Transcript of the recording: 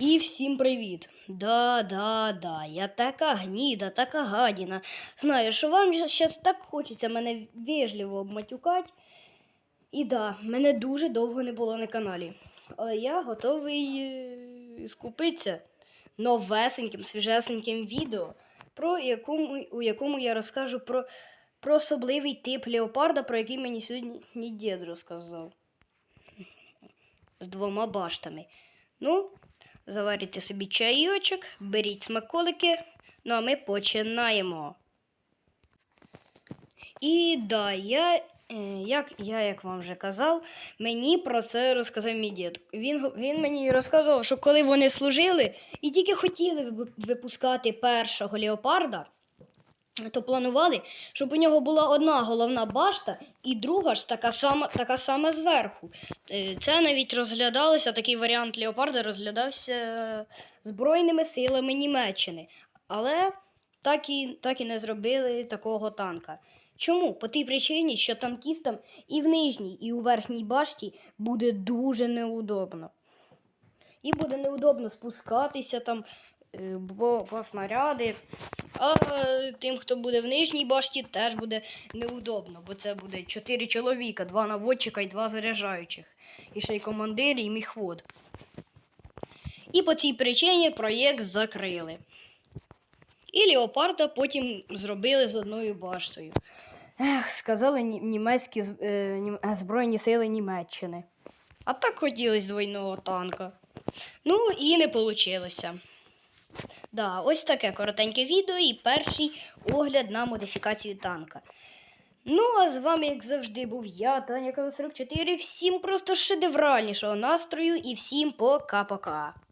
І всім привіт! Да, да, да, я така гніда, така гадіна. Знаю, що вам зараз так хочеться мене вежливо обматюкати. І да, мене дуже довго не було на каналі. Але я готовий е, скупитися новесеньким, свіжесеньким відео, про якому, у якому я розкажу про, про особливий тип леопарда, про який мені сьогодні дід розказав. З двома баштами. Ну, заварите собі чайочок, беріть смаколики, ну а ми починаємо. І да, я, е, як я як вам вже казав, мені про це розказав мій дід. Він, він мені розказував, що коли вони служили і тільки хотіли випускати першого леопарда, то планували, щоб у нього була одна головна башта і друга ж така сама, така сама зверху. Е, Це навіть розглядалося, такий варіант леопарда розглядався е, Збройними силами Німеччини. Але так і, так і не зробили такого танка. Чому? По тій причині, що танкістам і в нижній, і у верхній башті буде дуже неудобно. І буде неудобно спускатися там, е, бо, бо снаряди. А тим, хто буде в нижній башті, теж буде неудобно, бо це буде чотири чоловіка, два наводчика і два заряджаючих. І ще й командир, і міхвод. І по цій причині проєкт закрили. І Леопарда потім зробили з одною баштою. Ех, сказали німецькі е, е, Збройні сили Німеччини. А так хотілося двойного танка. Ну і не вийшло. Да, ось таке коротеньке відео і перший огляд на модифікацію танка. Ну, а з вами, як завжди, був я, Таня Кава 44. Всім просто шедевральнішого настрою і всім пока-пока.